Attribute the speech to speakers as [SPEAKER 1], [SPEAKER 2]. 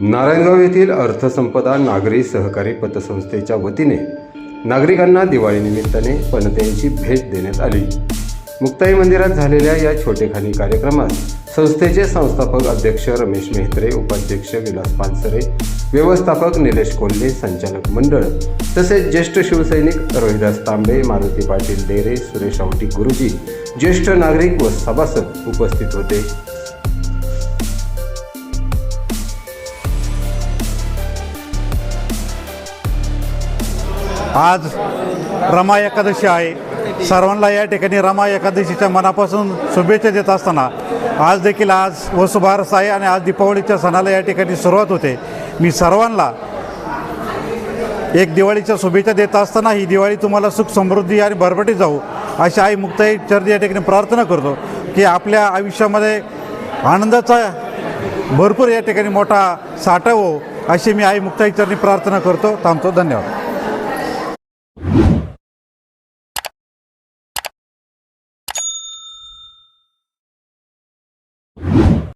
[SPEAKER 1] नारायणगाव येथील अर्थसंपदा नागरी सहकारी पतसंस्थेच्या वतीने नागरिकांना दिवाळीनिमित्ताने पणत्यांची भेट देण्यात आली. मुक्ताई मंदिरात झालेल्या या छोटेखानी कार्यक्रमात संस्थेचे संस्थापक अध्यक्ष रमेश मेहत्रे उपाध्यक्ष विलास पानसरे व्यवस्थापक निलेश कोल्हे संचालक मंडळ तसेच ज्येष्ठ शिवसैनिक रोहिदास तांबे मारुती पाटील डेरे सुरेश आवटी गुरुजी ज्येष्ठ नागरिक व सभासद उपस्थित होते.
[SPEAKER 2] आज रमा एकादशी आहे. सर्वांना या ठिकाणी रमा एकादशीच्या मनापासून शुभेच्छा देत असताना आज देखील आज वसुबारस आहे आणि आज दीपावलीच्या सणाला या ठिकाणी सुरुवात होते. मी सर्वांना एक दिवाळीच्या शुभेच्छा देत असताना ही दिवाळी तुम्हाला सुख समृद्धी आणि भरभटी जाऊ अशी आई मुक्ताई चर्च या ठिकाणी प्रार्थना करतो की आपल्या आयुष्यामध्ये आनंदाचा भरपूर या ठिकाणी मोठा साठा हो अशी मी आई मुक्ताई चरणी प्रार्थना करतो. थांबतो. धन्यवाद.